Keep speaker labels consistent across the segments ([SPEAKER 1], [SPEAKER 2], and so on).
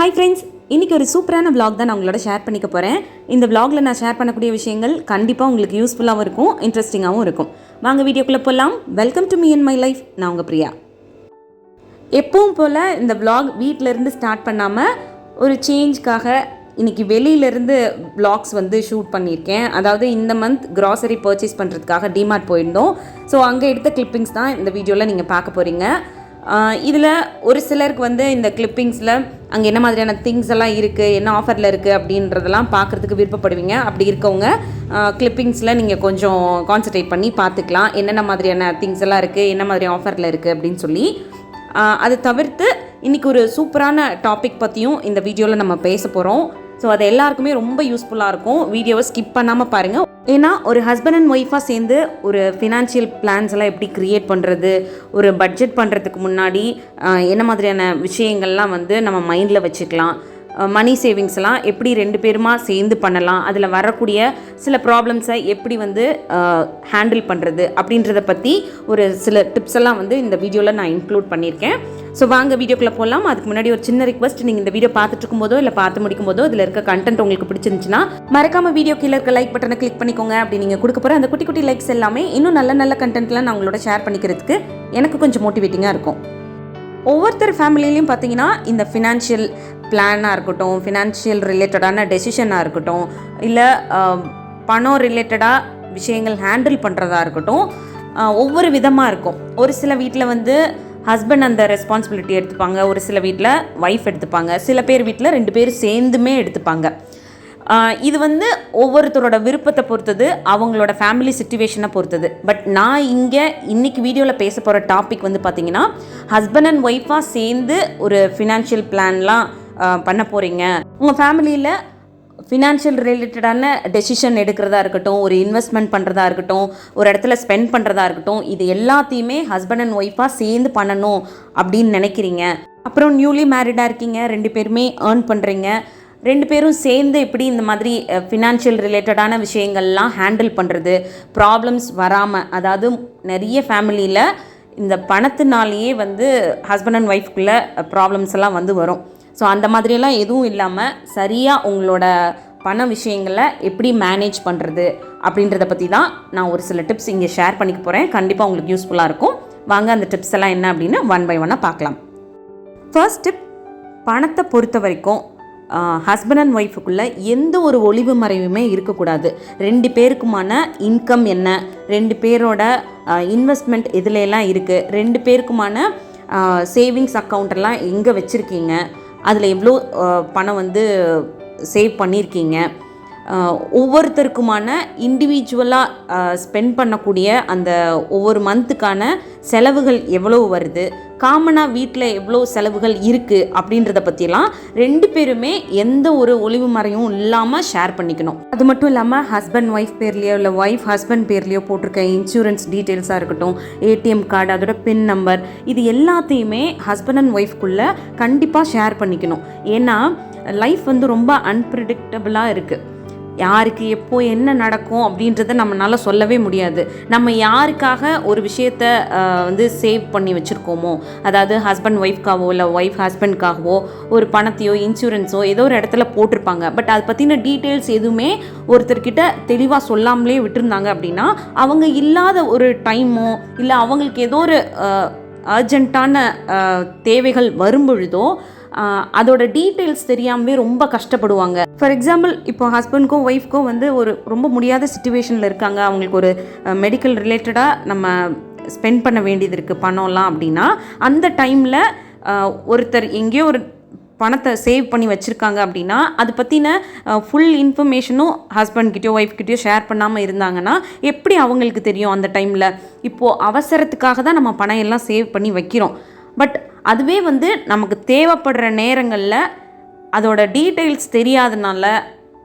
[SPEAKER 1] Hi friends இன்றைக்கி ஒரு சூப்பரான விளாக் தான் நான் உங்களோட ஷேர் பண்ணிக்க போகிறேன் இந்த விளாகில் நான் ஷேர் பண்ணக்கூடிய விஷயங்கள் கண்டிப்பாக உங்களுக்கு யூஸ்ஃபுல்லாகவும் இருக்கும் இன்ட்ரெஸ்டிங்காகவும் இருக்கும். வாங்க வீடியோக்குள்ளே போகலாம் welcome to me in my life நான் உங்கள் பிரியா. எப்பவும் போல் இந்த விளாக் வீட்டிலேருந்து ஸ்டார்ட் பண்ணாமல் ஒரு சேஞ்ச்க்காக இன்னைக்கு வெளியிலேருந்து ப்ளாக்ஸ் வந்து ஷூட் பண்ணியிருக்கேன். அதாவது இந்த மந்த் கிராசரி பர்ச்சேஸ் பண்ணுறதுக்காக டிமார்ட் போயிருந்தோம். ஸோ அங்கே எடுத்த கிளிப்பிங்ஸ் தான் இந்த வீடியோவில் நீங்கள் பார்க்க போகிறீங்க இதில் ஒரு சிலருக்கு வந்து இந்த கிளிப்பிங்ஸில் அங்கே என்ன மாதிரியான திங்ஸ் எல்லாம் இருக்குது என்ன ஆஃபரில் இருக்குது அப்படின்றதெல்லாம் பார்க்குறதுக்கு விருப்பப்படுவீங்க. அப்படி இருக்கவங்க கிளிப்பிங்ஸில் நீங்கள் கொஞ்சம் கான்சன்ட்ரேட் பண்ணி பார்த்துக்கலாம். என்னென்ன மாதிரியான திங்ஸ் எல்லாம் இருக்குது என்ன மாதிரி ஆஃபரில் இருக்குது அப்படின்னு சொல்லி. அதை அது தவிர்த்து இன்றைக்கி ஒரு சூப்பரான டாபிக் பற்றியும் இந்த வீடியோவில் நம்ம பேச போகிறோம் ஸோ அது எல்லாருக்குமே ரொம்ப யூஸ்ஃபுல்லாக இருக்கும். வீடியோவை ஸ்கிப் பண்ணாமல் பாருங்கள் ஏன்னா ஒரு ஹஸ்பண்ட் அண்ட் ஒய்ஃபாக சேர்ந்து ஒரு ஃபினான்ஷியல் பிளான்ஸ் எல்லாம் எப்படி க்ரியேட் பண்ணுறது ஒரு பட்ஜெட் பண்ணுறதுக்கு முன்னாடி என்ன மாதிரியான விஷயங்கள்லாம் வந்து நம்ம மைண்டில் வச்சுக்கலாம். மணி சேவிங்ஸ்லாம் எப்படி ரெண்டு பேருமா சேர்ந்து பண்ணலாம்? அதில் வரக்கூடிய சில ப்ராப்ளம்ஸை எப்படி வந்து ஹேண்டில் பண்ணுறது அப்படின்றத பற்றி ஒரு சில டிப்ஸ் எல்லாம் வந்து இந்த வீடியோவில் நான் இன்க்ளூட் பண்ணியிருக்கேன். ஸோ வாங்க வீடியோக்குள்ளே போகலாம் அதுக்கு முன்னாடி ஒரு சின்ன ரிக்வஸ்ட் நீங்கள் இந்த வீடியோ பார்த்துட்டு இருக்கும்போதோ இல்லை பார்த்து முடிக்கும் போதோ இதில் இருக்க கண்டென்ட் உங்களுக்கு பிடிச்சிருந்துச்சுன்னா மறக்காம வீடியோ கீழே இருக்க லைக் பட்டனை கிளிக் பண்ணிக்கோங்க அப்படி நீங்கள் கொடுக்க போகிற அந்த குட்டி குட்டி லைக்ஸ் எல்லாமே இன்னும் நல்ல நல்ல கண்டென்ட்லாம் நான் உங்களோட ஷேர் பண்ணிக்கிறதுக்கு எனக்கு கொஞ்சம் மோட்டிவேட்டிங்காக இருக்கும். ஒவ்வொருத்தர் ஃபேமிலிலையும் பார்த்தீங்கன்னா இந்த ஃபினான்ஷியல் பிளானாக இருக்கட்டும் ஃபினான்ஷியல் ரிலேட்டடான டெசிஷனாக இருக்கட்டும் இல்லை பணம் ரிலேட்டடாக விஷயங்கள் ஹேண்டில் பண்ணுறதா இருக்கட்டும் ஒவ்வொரு விதமாக இருக்கும். ஒரு சில வீட்டில் வந்து ஹஸ்பண்ட் அந்த ரெஸ்பான்சிபிலிட்டி எடுத்துப்பாங்க ஒரு சில வீட்டில் ஒய்ஃப் எடுத்துப்பாங்க சில பேர் வீட்டில் ரெண்டு பேர் சேர்ந்துமே எடுத்துப்பாங்க. இது வந்து ஒவ்வொருத்தரோட விருப்பத்தை பொறுத்தது அவங்களோட ஃபேமிலி சுச்சுவேஷனை பொறுத்தது. பட் நான் இங்கே இன்னைக்கு வீடியோவில் பேச போகிற டாபிக் வந்து பார்த்தீங்கன்னா ஹஸ்பண்ட் அண்ட் ஒய்ஃபாக சேர்ந்து ஒரு ஃபினான்ஷியல் பிளான்லாம் பண்ண போகிறீங்க உங்கள் ஃபேமிலியில் ஃபினான்ஷியல் ரிலேட்டடான டெசிஷன் எடுக்கிறதா இருக்கட்டும் ஒரு இன்வெஸ்ட்மெண்ட் பண்ணுறதா இருக்கட்டும் ஒரு இடத்துல ஸ்பெண்ட் பண்ணுறதா இருக்கட்டும் இது எல்லாத்தையுமே ஹஸ்பண்ட் அண்ட் ஒய்ஃபாக சேர்ந்து பண்ணணும் அப்படின்னு நினைக்கிறீங்க. அப்புறம் நியூலி மேரிடாக இருக்கீங்க ரெண்டு பேருமே ஏர்ன் பண்ணுறீங்க ரெண்டு பேரும் சேர்ந்து எப்படி இந்த மாதிரி ஃபினான்ஷியல் ரிலேட்டடான விஷயங்கள்லாம் ஹேண்டில் பண்ணுறது ப்ராப்ளம்ஸ் வராமல் அதாவது நிறைய ஃபேமிலியில் இந்த பணத்தினாலேயே வந்து ஹஸ்பண்ட் அண்ட் ஒய்ஃப்குள்ளே ப்ராப்ளம்ஸ் எல்லாம் வந்து வரும். ஸோ அந்த மாதிரியெல்லாம் எதுவும் இல்லாமல் சரியாக உங்களோட பண விஷயங்களை எப்படி மேனேஜ் பண்ணுறது அப்படின்றத பற்றி தான் நான் ஒரு சில டிப்ஸ் இங்கே ஷேர் பண்ணிக்க போகிறேன் கண்டிப்பாக உங்களுக்கு யூஸ்ஃபுல்லாக இருக்கும். வாங்க அந்த டிப்ஸ் எல்லாம் என்ன அப்படின்னு ஒன் பை ஒன்னாக பார்க்கலாம். ஃபர்ஸ்ட் டிப் பணத்தை பொறுத்த வரைக்கும் ஹஸ்பண்ட் அண்ட் ஒய்ஃபுக்குள்ளே எந்த ஒரு ஒளிவு மறைவுமே இருக்கக்கூடாது. ரெண்டு பேருக்குமான இன்கம் என்ன? ரெண்டு பேரோட இன்வெஸ்ட்மெண்ட் இதுல எல்லாம் இருக்குது ரெண்டு பேருக்குமான சேவிங்ஸ் அக்கௌண்ட்டெல்லாம் எங்கே வச்சுருக்கீங்க? அதில் எவ்வளோ பணம் வந்து சேவ் பண்ணியிருக்கீங்க ஒவ்வொருத்தருக்குமான இண்டிவிஜுவலாக ஸ்பெண்ட் பண்ணக்கூடிய அந்த ஒவ்வொரு மந்த்துக்கான செலவுகள் எவ்வளோ வருது? காமனாக வீட்டில் எவ்வளோ செலவுகள் இருக்குது அப்படின்றத பற்றிலாம் ரெண்டு பேருமே எந்த ஒரு ஒளிவு மறையும் இல்லாமல் ஷேர் பண்ணிக்கணும். அது மட்டும் இல்லாமல் ஹஸ்பண்ட் ஒய்ஃப் பேர்லேயோ இல்லை ஒய்ஃப் ஹஸ்பண்ட் பேர்லேயோ போட்டிருக்க இன்சூரன்ஸ் டீட்டெயில்ஸாக இருக்கட்டும் ஏடிஎம் கார்டு அதோட பின் நம்பர் இது எல்லாத்தையுமே ஹஸ்பண்ட் அண்ட் ஒய்ஃப்குள்ளே கண்டிப்பாக ஷேர் பண்ணிக்கணும். ஏன்னா லைஃப் வந்து ரொம்ப அன்பிரிடிக்டபிளாக இருக்குது யாருக்கு எப்போ என்ன நடக்கும் அப்படின்றத நம்மளால சொல்லவே முடியாது. நம்ம யாருக்காக ஒரு விஷயத்த வந்து சேவ் பண்ணி வச்சுருக்கோமோ அதாவது ஹஸ்பண்ட் ஒய்ஃப்காகவோ இல்லை ஒய்ஃப் ஹஸ்பண்ட்காகவோ ஒரு பணத்தையோ இன்சூரன்ஸோ ஏதோ ஒரு இடத்துல போட்டிருப்பாங்க. பட் அதை பற்றின டீட்டெயில்ஸ் எதுவுமே ஒருத்தர்கிட்ட தெளிவாக சொல்லாமலே விட்டுருந்தாங்க அப்படின்னா அவங்க இல்லாத ஒரு டைமோ இல்லை அவங்களுக்கு ஏதோ ஒரு அர்ஜென்ட்டான தேவைகள் வரும்பொழுதோ அதோட டீட்டெயில்ஸ் தெரியாமலே ரொம்ப கஷ்டப்படுவாங்க. ஃபார் எக்ஸாம்பிள் இப்போ ஹஸ்பண்ட்க்கும் ஒய்ஃப்க்கும் வந்து ஒரு ரொம்ப முடியாத சுச்சுவேஷனில் இருக்காங்க. அவங்களுக்கு ஒரு மெடிக்கல் ரிலேட்டடாக நம்ம ஸ்பெண்ட் பண்ண வேண்டியது இருக்குது பணம்லாம் அப்படின்னா அந்த டைமில் ஒருத்தர் எங்கேயோ ஒரு பணத்தை சேவ் பண்ணி வச்சுருக்காங்க அப்படின்னா அது பற்றின ஃபுல் இன்ஃபர்மேஷனும் ஹஸ்பண்ட்கிட்டயோ ஒய்ஃப்கிட்டயோ ஷேர் பண்ணாமல் இருந்தாங்கன்னா எப்படி அவங்களுக்கு தெரியும் அந்த டைமில் இப்போது அவசரத்துக்காக தான் நம்ம பணம் எல்லாம் சேவ் பண்ணி வைக்கிறோம். பட் அதுவே வந்து நமக்கு தேவைப்படுற நேரங்களில் அதோட டீட்டெயில்ஸ் தெரியாதனால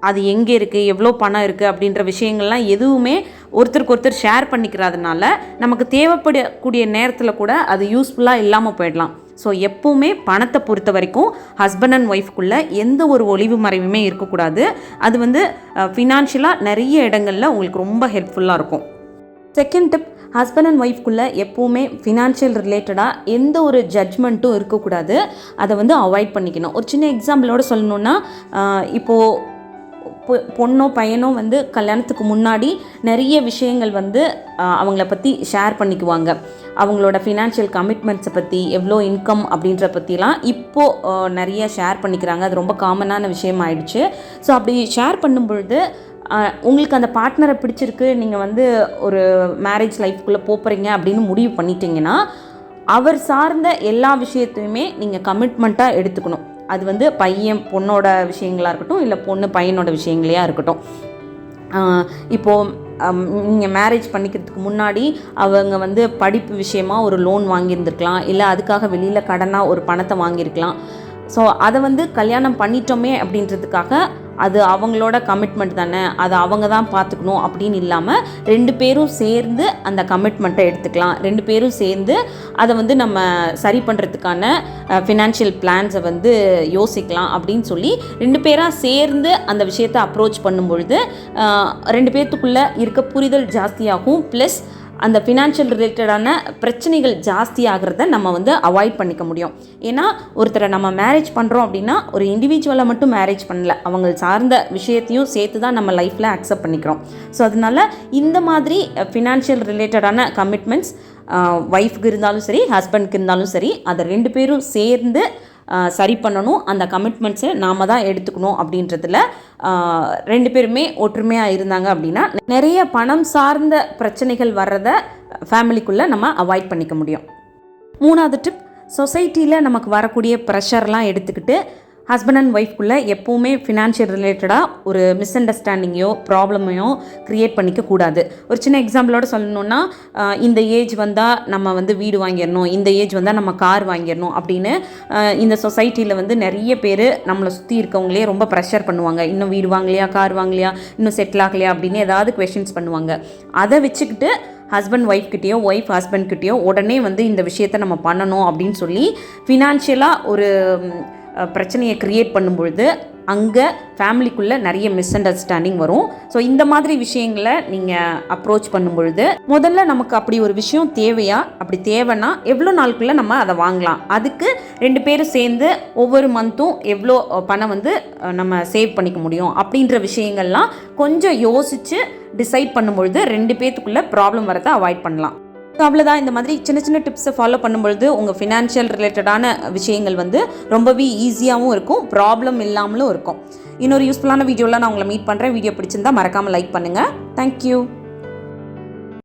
[SPEAKER 1] அது எங்கே இருக்குது எவ்வளோ பணம் இருக்குது அப்படின்ற விஷயங்கள்லாம் எதுவுமே ஒருத்தருக்கு ஒருத்தர் ஷேர் பண்ணிக்கிறதுனால நமக்கு தேவைப்படக்கூடிய நேரத்தில் கூட அது யூஸ்ஃபுல்லாக இல்லாமல் போயிடலாம். ஸோ எப்போவுமே பணத்தை பொறுத்த வரைக்கும் ஹஸ்பண்ட் அண்ட் ஒய்ஃப்குள்ளே எந்த ஒரு ஒளிவு மறைவுமே இருக்கக்கூடாது. அது வந்து ஃபினான்ஷியலாக நிறைய இடங்களில் உங்களுக்கு ரொம்ப ஹெல்ப்ஃபுல்லாக இருக்கும். செகண்ட் டிப் ஹஸ்பண்ட் அண்ட் ஒய்ஃப்குள்ளே எப்போவுமே ஃபினான்ஷியல் ரிலேட்டடாக எந்த ஒரு ஜட்ஜ்மெண்ட்டும் இருக்கக்கூடாது. அதை வந்து அவாய்ட் பண்ணிக்கணும். ஒரு சின்ன எக்ஸாம்பிளோட சொல்லணுன்னா இப்போது பொ- பொண்ணோ பையனோ வந்து கல்யாணத்துக்கு முன்னாடி நிறைய விஷயங்கள் வந்து அவங்கள பற்றி ஷேர் பண்ணிக்குவாங்க. அவங்களோட ஃபினான்ஷியல் கமிட்மெண்ட்ஸை பற்றி எவ்வளோ இன்கம் அப்படின்ற பற்றிலாம் இப்போது நிறைய ஷேர் பண்ணிக்கிறாங்க. அது ரொம்ப காமனான விஷயம் ஆயிடுச்சு ஸோ அப்படி ஷேர் பண்ணும் பொழுது உங்களுக்கு அந்த பார்ட்னரை பிடிச்சிருக்கு நீங்கள் வந்து ஒரு மேரேஜ் லைஃப்குள்ளே போகிறீங்க அப்படின்னு முடிவு பண்ணிட்டீங்கன்னா அவர் சார்ந்த எல்லா விஷயத்தையுமே நீங்கள் கமிட்மெண்ட்டாக எடுத்துக்கணும். அது வந்து பையன் பொண்ணோட விஷயங்களாக இருக்கட்டும் இல்லை பொண்ணு பையனோட விஷயங்களையாக இருக்கட்டும். இப்போது நீங்கள் மேரேஜ் பண்ணிக்கிறதுக்கு முன்னாடி அவங்க வந்து படிப்பு விஷயமா ஒரு லோன் வாங்கியிருந்துருக்கலாம் இல்லை அதுக்காக வெளியில் கடனாக ஒரு பணத்தை வாங்கியிருக்கலாம். ஸோ அதை வந்து கல்யாணம் பண்ணிட்டோமே அப்படின்றதுக்காக அது அவங்களோட கமிட்மெண்ட் தானே? அதை அவங்க தான் பார்த்துக்கணும் அப்படின்னு இல்லாமல் ரெண்டு பேரும் சேர்ந்து அந்த கமிட்மெண்ட்டை எடுத்துக்கலாம். ரெண்டு பேரும் சேர்ந்து அதை வந்து நம்ம சரி பண்ணுறதுக்கான ஃபினான்ஷியல் பிளான்ஸை வந்து யோசிக்கலாம் அப்படின்னு சொல்லி ரெண்டு பேராக சேர்ந்து அந்த விஷயத்தை அப்ரோச் பண்ணும் பொழுது ரெண்டு பேர்த்துக்குள்ளே இருக்க புரிதல் ஜாஸ்தியாகும். ப்ளஸ் அந்த ஃபினான்ஷியல் ரிலேட்டடான பிரச்சனைகள் ஜாஸ்தி ஆகிறத நம்ம வந்து அவாய்ட் பண்ணிக்க முடியும். ஏன்னா ஒருத்தரை நம்ம மேரேஜ் பண்ணுறோம் அப்படின்னா ஒரு இண்டிவிஜுவலை மட்டும் மேரேஜ் பண்ணல. அவங்க சார்ந்த விஷயத்தையும் சேர்த்து தான் நம்ம லைஃப்பில் அக்செப்ட் பண்ணிக்கிறோம். ஸோ அதனால இந்த மாதிரி ஃபினான்ஷியல் ரிலேட்டடான கமிட்மெண்ட்ஸ் ஒய்ஃப்க்கு இருந்தாலும் சரி ஹஸ்பண்ட்க்கு இருந்தாலும் சரி அதை ரெண்டு பேரும் சேர்ந்து சரி பண்ணணும். அந்த கமிட்மெண்ட்ஸை நாம தான் எடுத்துக்கணும் அப்படின்றதுல ரெண்டு பேருமே ஒற்றுமையாக இருந்தாங்க அப்படின்னா நிறைய பணம் சார்ந்த பிரச்சனைகள் வர்றதை ஃபேமிலிக்குள்ளே நம்ம அவாய்ட் பண்ணிக்க முடியும். மூணாவது டிப் சொசைட்டியில் நமக்கு வரக்கூடிய ப்ரெஷர்லாம் எடுத்துக்கிட்டு ஹஸ்பண்ட் அண்ட் ஒய்ஃப்குள்ளே எப்போவுமே ஃபினான்ஷியல் ரிலேட்டடாக ஒரு மிஸ் அண்டர்ஸ்டாண்டிங்கையோ ப்ராப்ளமையோ க்ரியேட் பண்ணிக்க கூடாது. ஒரு சின்ன எக்ஸாம்பிளோட சொல்லணுன்னா இந்த ஏஜ் வந்தால் நம்ம வந்து வீடு வாங்கிடணும் இந்த ஏஜ் வந்தால் நம்ம கார் வாங்கிடணும் அப்படின்னு இந்த சொசைட்டியில் வந்து நிறைய பேர் நம்மளை சுற்றி இருக்கவங்களே ரொம்ப ப்ரெஷர் பண்ணுவாங்க. இன்னும் வீடு வாங்கலையா கார் வாங்கலையா இன்னும் செட்டில் ஆகலையா அப்படின்னு ஏதாவது கொஷின்ஸ் பண்ணுவாங்க. அதை வச்சுக்கிட்டு ஹஸ்பண்ட் ஒய்ஃப் கிட்டேயோ ஒய்ஃப் ஹஸ்பண்ட் கிட்டேயோ உடனே வந்து இந்த விஷயத்தை நம்ம பண்ணணும் அப்படின்னு சொல்லி ஃபினான்ஷியலாக ஒரு பிரச்சனையை க்ரியேட் பண்ணும்பொழுது அங்கே ஃபேமிலிக்குள்ளே நிறைய மிஸ் அண்டர்ஸ்டாண்டிங் வரும். ஸோ இந்த மாதிரி விஷயங்களை நீங்கள் அப்ரோச் பண்ணும்பொழுது முதல்ல நமக்கு அப்படி ஒரு விஷயம் தேவையா? அப்படி தேவைன்னா எவ்வளோ நாளுக்குள்ளே நம்ம அதை வாங்கலாம். அதுக்கு ரெண்டு பேரும் சேர்ந்து ஒவ்வொரு மந்த்தும் எவ்வளோ பணம் வந்து நம்ம சேவ் பண்ணிக்க முடியும் அப்படின்ற விஷயங்கள்லாம் கொஞ்சம் யோசித்து டிசைட் பண்ணும்பொழுது ரெண்டு பேத்துக்குள்ளே ப்ராப்ளம் வரதை அவாய்ட் பண்ணலாம். ஸோ அவ்வளோதான் இந்த மாதிரி சின்ன சின்ன டிப்ஸை ஃபாலோ பண்ணும்பொழுது உங்கள் ஃபினான்ஷியல் ரிலேட்டடான விஷயங்கள் வந்து ரொம்பவே ஈஸியாகவும் இருக்கும். ப்ராப்ளம் இல்லாமலும் இருக்கும். இன்னொரு யூஸ்ஃபுல்லான வீடியோவில் நான் உங்களை மீட் பண்ணுறேன் வீடியோ பிடிச்சிருந்தா மறக்காமல் லைக் பண்ணுங்கள் தேங்க்யூ